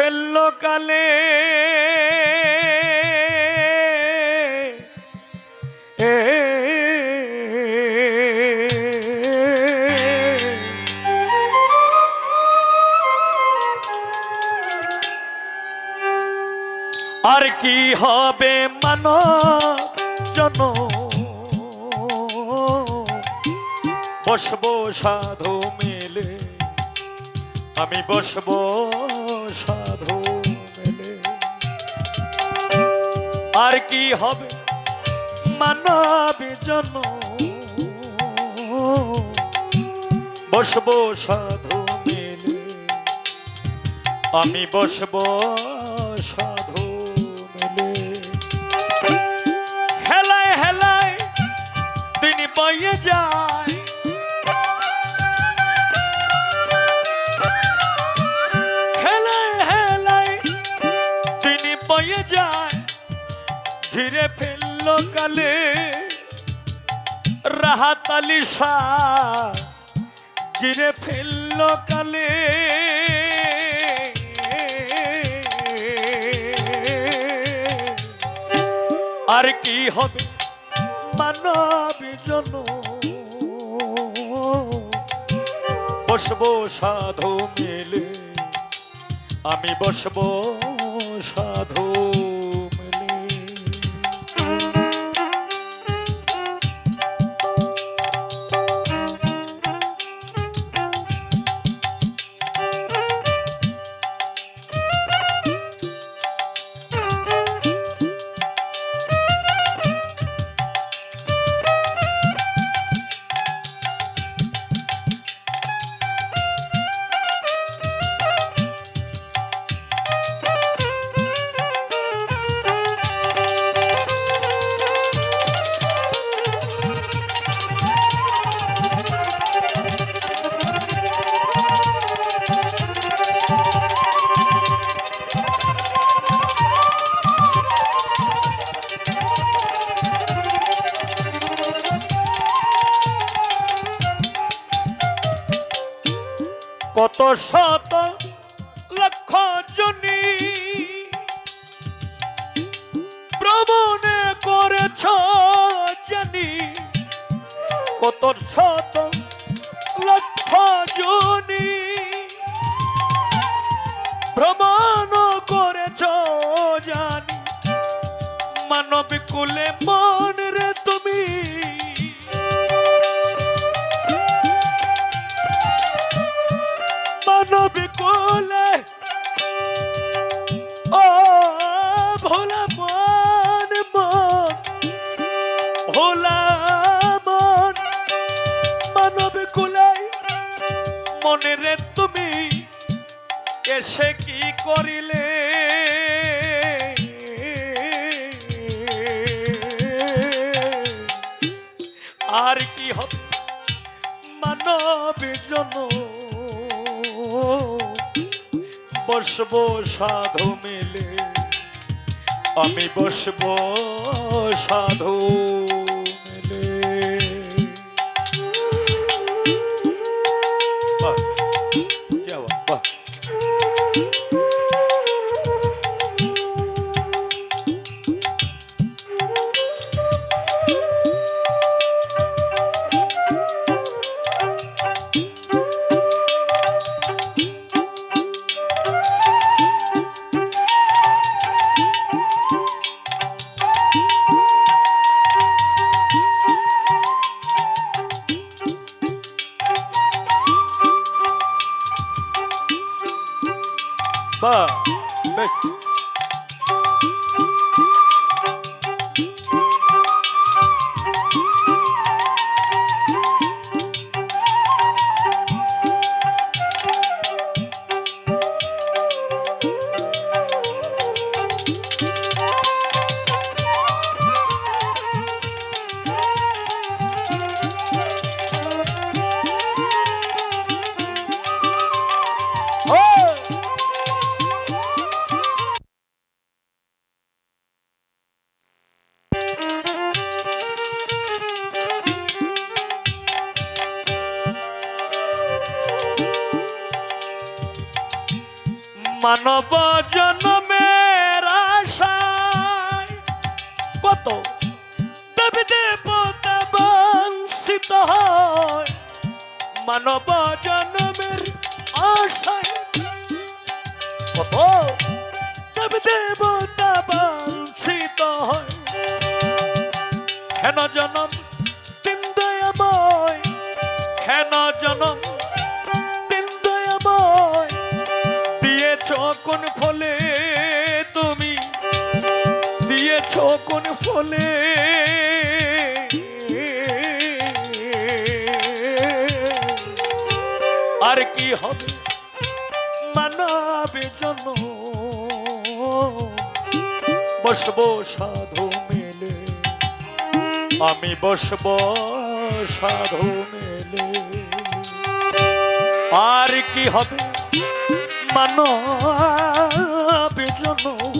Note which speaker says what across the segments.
Speaker 1: ফেলল কালে। আর কি হবে মানো জন বসবো সাধু মেলে আমি বসবো আর কি হবে? মানব জন বসবো সাধু মেলে। আমি বসবো সাধু মেলে। হেলায় হেলায় তিনি পাইয়ে যায়। কালে রাহাত আলী ঘিরে ফেলল কালে। আর কি হবে মানব জন? বসবো সাধু মিলে, আমি বসবো কত শত লক্ষ জনি প্রবণে করেছ জানি? কত শত লক্ষ জনি ভ্রমণ করেছ জানি? মানব কুলে মন মানব কোলে, মনে রে তুমি এসে কি করিলে? আর কি হবে? মানব জন, বসবো সাধু মেলে, আমি বসবো সাধু Big. মানব জন্মের আশায়। কত? দেবী দেবতা বংশিত হয়। মানব জন্মের আশায়। কত? দেবী দেবতা ফলে আর কি হবে? মানবে জন বসবো সাধু মেলে। আমি বসব সাধু মেলে। আর কি হবে? মানব জন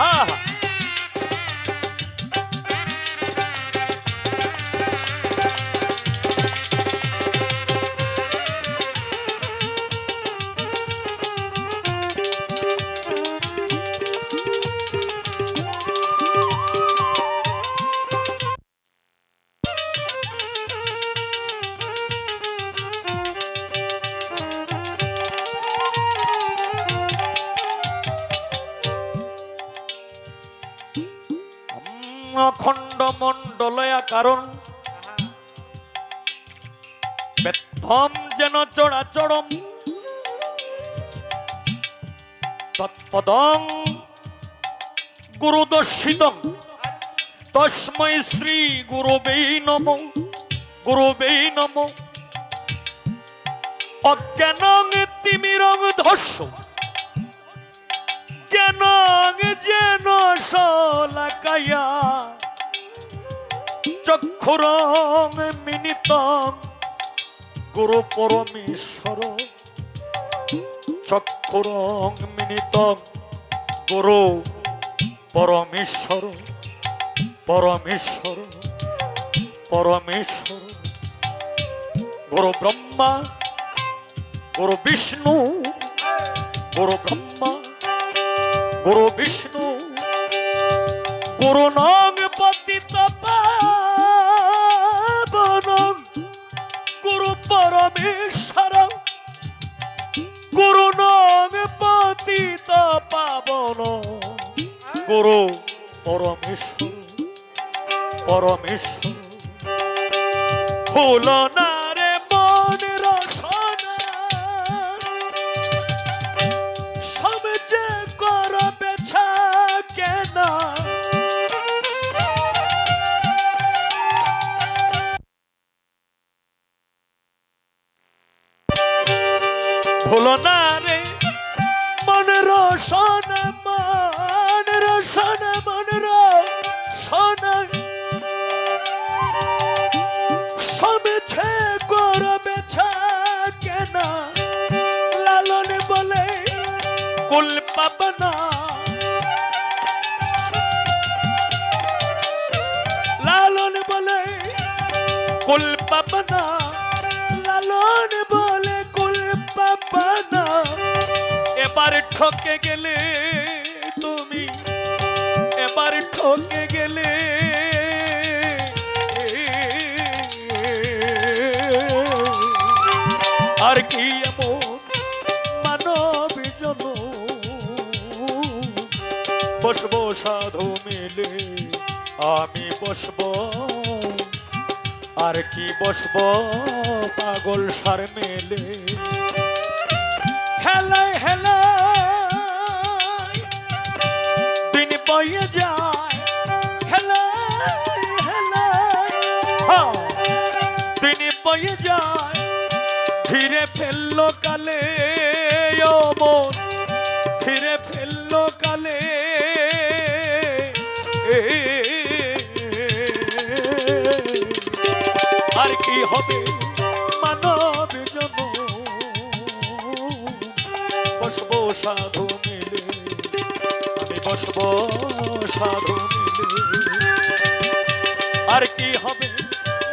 Speaker 1: হ্যাঁ মণ্ডলয়া কারণ। বেথম যেন চড়া চড়াচরম তৎপদং গুরুদর্শিতং তস্মৈ শ্রী গুরুবেই নম গুরুবেই নম। অজ্ঞানং তিমিরং ধস্য জ্ঞান যেন সলাকায়া। চক্ষুরং মিনিত গুরু পরমেশ্বর। চক্ষুরং মিনিত গুরু পরমেশ্বর পরমেশ্বর পরমেশ্বর। গুরু ব্রহ্মা, গুরু বিষ্ণু, গুরু ব্রহ্মা, গুরু বিষ্ণু। গুরু নং গুরু পরমেশ্বর পরমেশ্বর ফুল না কুল পাবনা লালন বলে কুল পাবনা এবার ঠকে গেলে তুমি, এবার ঠকে গেলে আর কি এমন জন বসবো সাধু মিলে, আমি বসবো আর কি বসব পাগল সার মেলে? হেলায় হেলায়, দিন বয়ে যায়। হেলায় হেলায় দিন বয়ে যায়। ধীরে ফেলল কালে সাধু মিলে, আমি বসব সাধু মিলে। আর কি হবে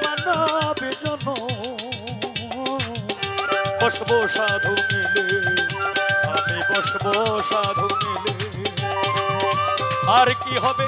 Speaker 1: মানব জন বসব সাধু মিলে, আমি বসব সাধু মিলে। আর কি হবে